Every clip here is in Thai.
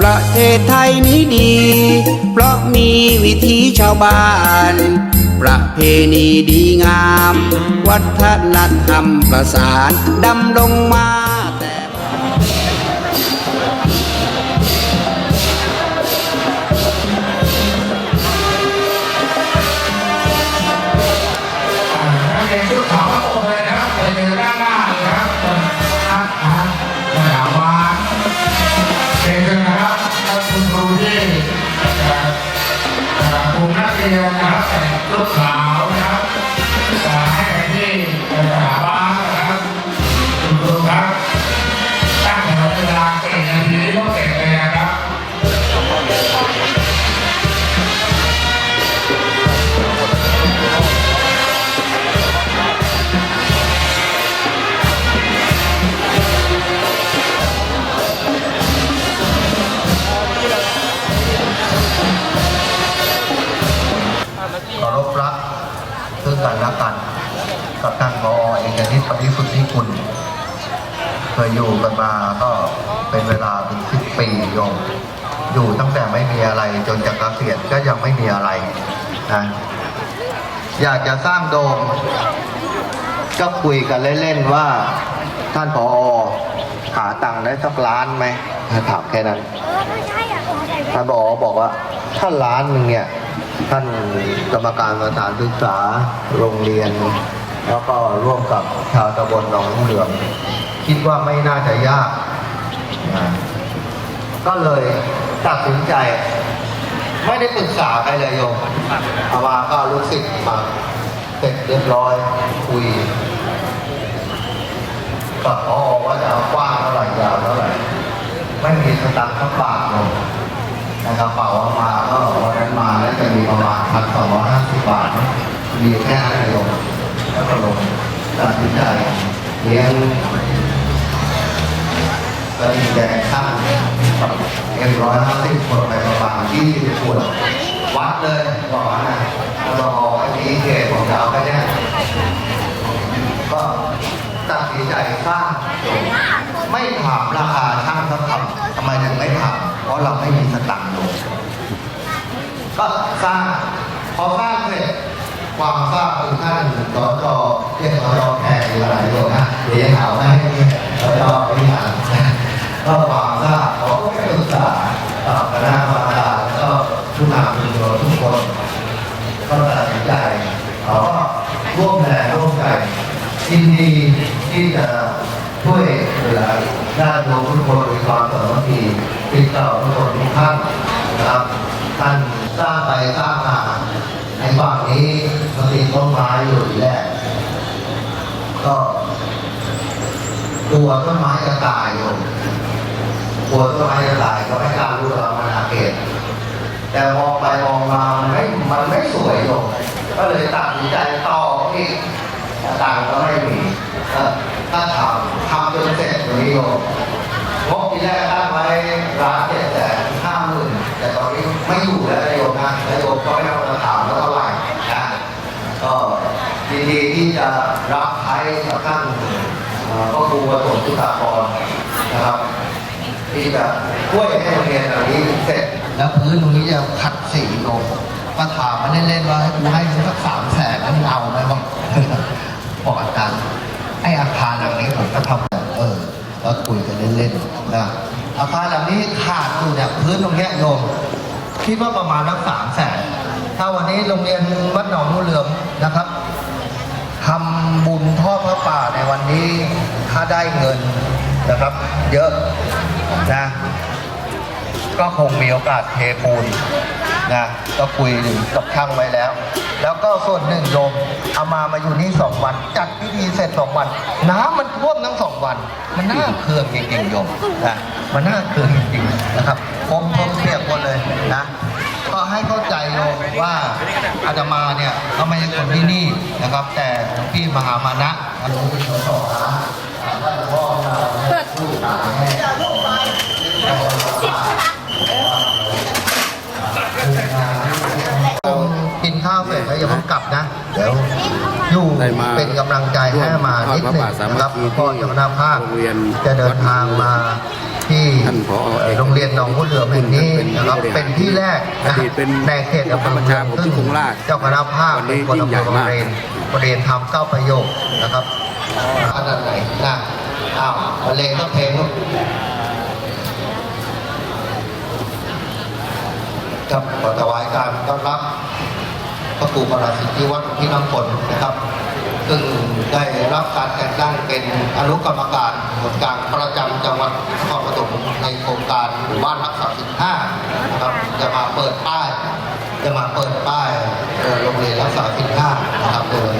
ประเทศไทยนี้ดี เพราะมีวิถีชาวบ้าน ประเพณีดีงาม วัฒนธรรมประสานดำรงมา กับท่านพอเอกนิตปฏิสุทธิคุณ เคยอยู่กันมาก็เป็นเวลาเป็นสิบปีโยม อยู่ตั้งแต่ไม่มีอะไรจนจะเกษียณก็ยังไม่มีอะไรนะอยากจะสร้างโดม ก็คุยกันเล่นๆว่าท่านพอหาตังค์ได้สักล้านไหมถามแค่นั้นเออไม่ใช่อะขอใส่แว่นท่านบอกบอกว่า ถ้าล้านหนึ่งเนี่ย ท่านกรรมการสถานศึกษาโรงเรียน แล้วก็ร่วมกับชาวตำบลหนองเหลือง คิดว่าไม่น่าจะยากนะก็เลยตัดสินใจ ไม่ได้ปรึกษาใครเลยโยมอาวาก็รู้สึกมาเสร็จเรียบร้อยคุยกับพอว่าจะเอากว้างเท่าไหร่ยาวเท่าไหร่ไม่มีสตังค์สักบาทเลยในกระเป๋าเอามาก็วันนั้นมาแล้วจะมีประมาณพันสองร้อยห้าสิบบาทมีแค่นั้นเอง แล้วก็ลงตัดสินใจเลี้ยงกระดิ่งแดงข้างเอ็มร้อยห้าสิบคนไปประมาณยี่สิบขวดวัดเลยบอกว่านะเราบอไอ้นี้เกตของเราแค่เนี้ยก็ตัดสินใจสร้างไม่ถามราคาช่างสักคำทำไมถึงไม่ถามเพราะเราไม่มีสตังค์ลงก็สร้างพอสร้างเสร็จ ความทราบคือท่านสจเรียกสจแขกหรืออะไรโยนะเดี๋ยวหาไม่ให้สจไม่อ่านก็ความทราบเขาก็ไปปรึกษากับคณะกรรมการแล้วก็ผู้นำชุมชนทุกคนก็ตัดสินใจเขาก็ร่วมแรงร่วมใจยินดีที่จะช่วยเหลือญาติโยมทุกคนมีความสามัคคีติดต่อทุกคนทุกท่านนะครับท่านสร้างไปสร้างมา ในฝั่งนี้มันติดต้นไม้อยู่ทีแรกก็กลัวต้นไม้จะตายอยู่กลัวต้นไม้จะตายก็ไม่กล้ารู้เรามานาเกตแต่มองไปมองมามันไม่มันไม่สวยลงก็เลยตัดสินใจต่ออีกต่ตังก็ไม่มีถ้าทำทำจนเสร็จตรงนี้โยมงบที่แรกตั้งไว้ร้านเจ็ดแสนห้าหมื่นแต่ตอนนี้ไม่อยู่แล้วนะโยมนะแล้วโยมก็ไม่ต้องมาถามว่าเท่าไหร่นะก็ยินดีที่ จะรับใช้กับท่านพระครูประสมทุกากรนะครับ ที่จะช่วยให้โรงเรียนเหล่านี้เสร็จ แล้วพื้นตรงนี้จะขัดสีลงก็ถามมาเล่นๆว่าให้กูให้สักสามแสนแล้วมึงเอาไหมบ้างบอกอาจารย์ไออาคารหลังนี้ผมก็ทำแบบเออแล้วคุยกันเล่นๆนะอาคารหลังนี้ขาดอยู่เนี่ยพื้นตรงนี้โยมคิดว่าประมาณสักสามแสนถ้าวันนี้โรงเรียนวัดหนองมูเหลือมนะครับ บุญทอดพระป่าในวันนี้ ถ้าได้เงินนะครับ เยอะนะ ก็คงมีโอกาสเทปูนนะก็คุยกับช่างไว้แล้ว แล้วก็ส่วนหนึ่งโยมเอามามาอยู่นี่สองวัน จัดพิธีเสร็จสองวัน น้ำมันท่วมทั้งสองวัน มันน่าเคืองจริงๆโยมนะมันน่าเคืองจริงๆนะครับผมผมเปียกหมดเลยนะ ก็ให้เข้าใจโยม ว่าอาตมาเนี่ยก็ไม่ใช่คนที่นี่นะครับ แต่หลวงพี่มหามานะหลวงพี่สอนนะท่านพ่อเราเนี่ยผู้ตายแม่กินข้าวเสร็จแล้วอย่าเพิ่งกลับนะเดี๋ยวอยู่ได้มาเป็นกำลังใจให้มานิดหนึ่งนะครับพ่อเจ้าหน้าภาคโรงเรียนจะเดินทางมา ที่ท่านผอเอกโรงเรียนหนองหัวเหลือมแห่งนี้นะครับเป็นที่แรกนะอดีตเป็นในเขตอำเภอประชาผมที่โคราชเจ้าคณะภาควันนี้เป็นคนยิ่งใหญ่อำเภอมากเรนประเด็นทำเก้าประโยคนะครับขนาดไหนนะอ้าวบรรเลงก็เพลงลูกครับขอถวายการต้อนรับพระครูประหลัดสิทธิวัฒน์พี่น้ำฝนนะครับ ซึ่งได้รับการแต่งตั้งเป็นอนุกรรมการส่วนกลางประจำจังหวัดนครปฐมในโครงการหมู่บ้านรักษาสินห้านะครับจะมาเปิดป้าย จะมาเปิดป้ายโรงเรียนรักษาสินห้านะครับโดย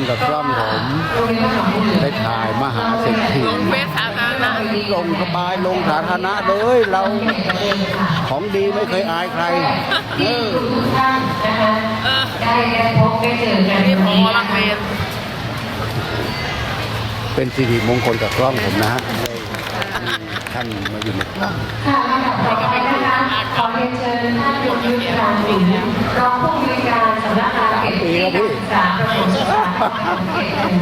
มงคลกับกล้องผมได้ถ่ายมหาเศรษฐีลงเฟซสาธารณะลงสบายลงสาธารณะเลยเราของดีไม่เคยอายใครเออทุกท่านนะคะได้ได้พบได้เจอกันนี่พวันอนี้ลังเรียนเป็นสิริมงคลกับกล้องผมนะฮะได้ ท่านมาอยู่ในกล้องค่ะลำดับต่อไปนะคะขอเรียนเชิญท่านยงยุทธการสิงห์รองผู้อำนวยการสำนักงานเขตที่การศึกษาประถมศึกษาเขตหนึ่ง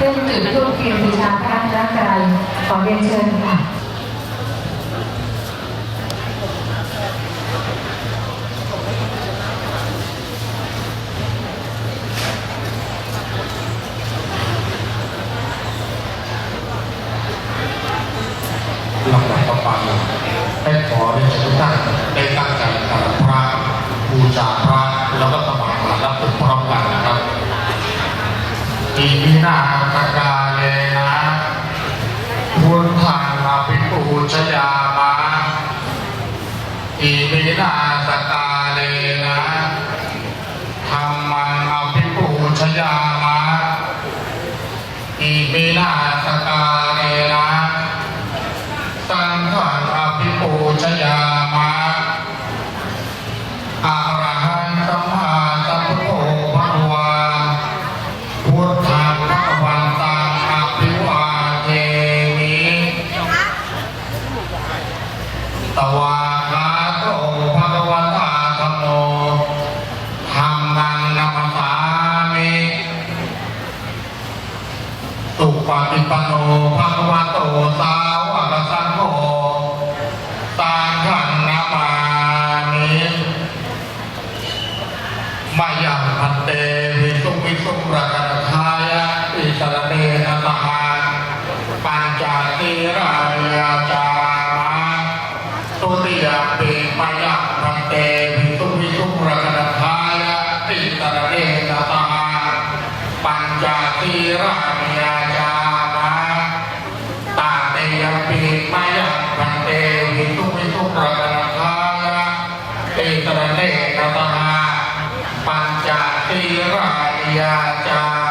ซึ่งจุดทูปเทียนบูชาพระรัตนตรัยขอเรียนเชิญค่ะ ชยามาอีมินาตกา สุวิ จะติรานิยาจา